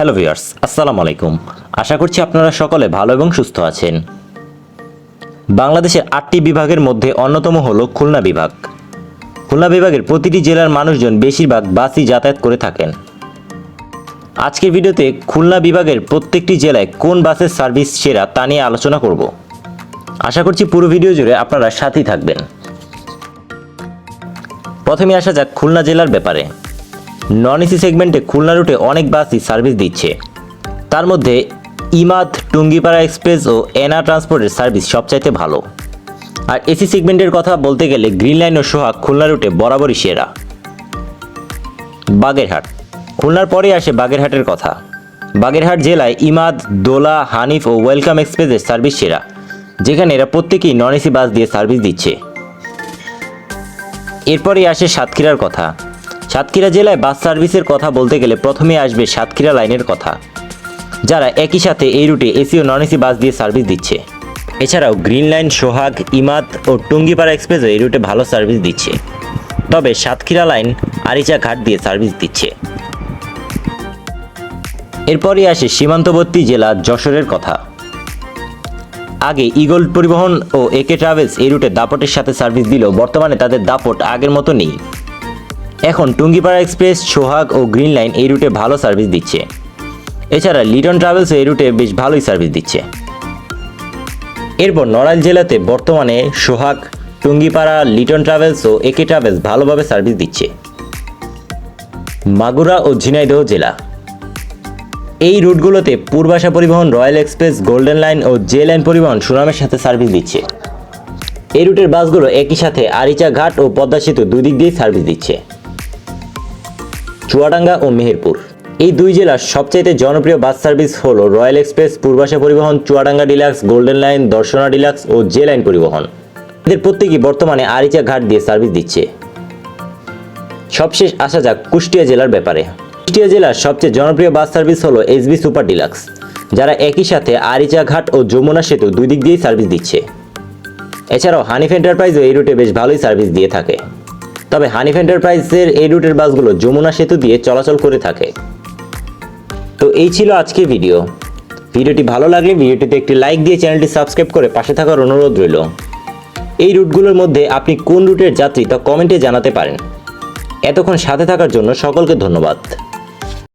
Hello viewers, আসসালামু আলাইকুম। আশা করছি আপনারা সকলে ভালো এবং সুস্থ আছেন। বাংলাদেশের আটটি বিভাগের মধ্যে অন্যতম হলো খুলনা বিভাগ। খুলনা বিভাগের প্রতিটি জেলার মানুষজন বেশিরভাগ বাসই যাতায়াত করে থাকেন। আজকের ভিডিওতে খুলনা বিভাগের প্রত্যেকটি জেলায় কোন বাসের সার্ভিস সেরা তা নিয়ে আলোচনা করব। আশা করছি পুরো ভিডিও জুড়ে আপনারা সাথেই থাকবেন। প্রথমে আসা যাক খুলনা জেলার ব্যাপারে। নন এসি সেগমেন্টে খুলনা রুটে অনেক বাসই সার্ভিস দিচ্ছে। তার মধ্যে ইমাদ, টুঙ্গিপাড়া এক্সপ্রেস ও এনা ট্রান্সপোর্টের সার্ভিস সবচাইতে ভালো। আর এসি সেগমেন্টের কথা বলতে গেলে গ্রিন লাইন ও সোহাগ খুলনা রুটে বরাবরই সেরা। বাগেরহাট। খুলনার পরে আসে বাগেরহাটের কথা। বাগেরহাট জেলায় ইমাদ, দোলা, হানিফ ও ওয়েলকাম এক্সপ্রেসের সার্ভিস সেরা, যেখানে এরা প্রত্যেকেই নন এসি বাস দিয়ে সার্ভিস দিচ্ছে। এরপরেই আসে সাতক্ষীরার কথা। সাতক্ষীরা জেলায় বাস সার্ভিসের কথা বলতে গেলে প্রথমে আসবে সাতক্ষীরা লাইনের কথা। যারা একই সাথে এই রুটে এসি ও নন এসি বাস দিয়ে সার্ভিস দিচ্ছে। এছাড়াও গ্রিন লাইন, সোহাগ ইমাদ ও টুঙ্গিপাড়া এক্সপ্রেসও এই রুটে ভালো সার্ভিস দিচ্ছে। তবে সাতক্ষীরা লাইন, আরিচা ঘাট দিয়ে সার্ভিস দিচ্ছে। এরপরই আসে সীমান্তবর্তী জেলা যশোরের কথা। আগে ইগল পরিবহন ও একে ট্রাভেলস এই রুটে দাপটের সাথে সার্ভিস দিলেও বর্তমানে তাদের দাপট আগের মতো নেই। এখন টুঙ্গিপাড়া এক্সপ্রেস, সোহাগ ও গ্রিন লাইন এই রুটে ভালো সার্ভিস দিচ্ছে। এছাড়া লিটন ট্রাভেলস এই রুটে বেশ ভালোই সার্ভিস দিচ্ছে। এরপর নড়াইল জেলাতে বর্তমানে সোহাগ, টুঙ্গিপাড়া, লিটন ট্রাভেলস ও একে ট্রাভেলস ভালোভাবে সার্ভিস দিচ্ছে। মাগুরা ও ঝিনাইদহ জেলা। এই রুটগুলোতে Purbasha Paribahan, royal express, golden line ও জে লাইন পরিবহন সুনামের সাথে সার্ভিস দিচ্ছে। এই রুটের বাসগুলো একই সাথে আরিচা ঘাট ও পদ্মা সেতু দুই দিক দিয়েই সার্ভিস দিচ্ছে। চুয়াডাঙ্গা ও মেহেরপুর। এই দুই জেলার সবচাইতে জনপ্রিয় বাস সার্ভিস হল royal express, Purbasha Paribahan, Chuadanga deluxe, golden line, Darshana deluxe ও জে লাইন পরিবহন। এদের প্রত্যেকেই বর্তমানে আরিচা ঘাট দিয়ে সার্ভিস দিচ্ছে। সবশেষ আসা যাক কুষ্টিয়া জেলার ব্যাপারে। কুষ্টিয়া জেলার সবচেয়ে জনপ্রিয় বাস সার্ভিস হলো এসবি সুপার ডিলাক্স, যারা একই সাথে আরিচা ঘাট ও যমুনা সেতু দুই দিক দিয়েই সার্ভিস দিচ্ছে। এছাড়াও হানিফ এন্টারপ্রাইজও এই রুটে বেশ ভালোই সার্ভিস দিয়ে থাকে। তবে হানিফ এন্টারপ্রাইজের এই রুটের বাসগুলো যমুনা সেতু দিয়ে চলাচল করে থাকে। তো এই ছিল আজকে ভিডিও। ভিডিওটি ভালো লাগলে ভিডিওটিতে একটি লাইক দিয়ে চ্যানেলটি সাবস্ক্রাইব করে পাশে থাকার অনুরোধ রইল। এই রুটগুলোর মধ্যে আপনি কোন রুটের যাত্রী তা কমেন্টে জানাতে পারেন। এতক্ষণ সাথে থাকার জন্য সকলকে ধন্যবাদ।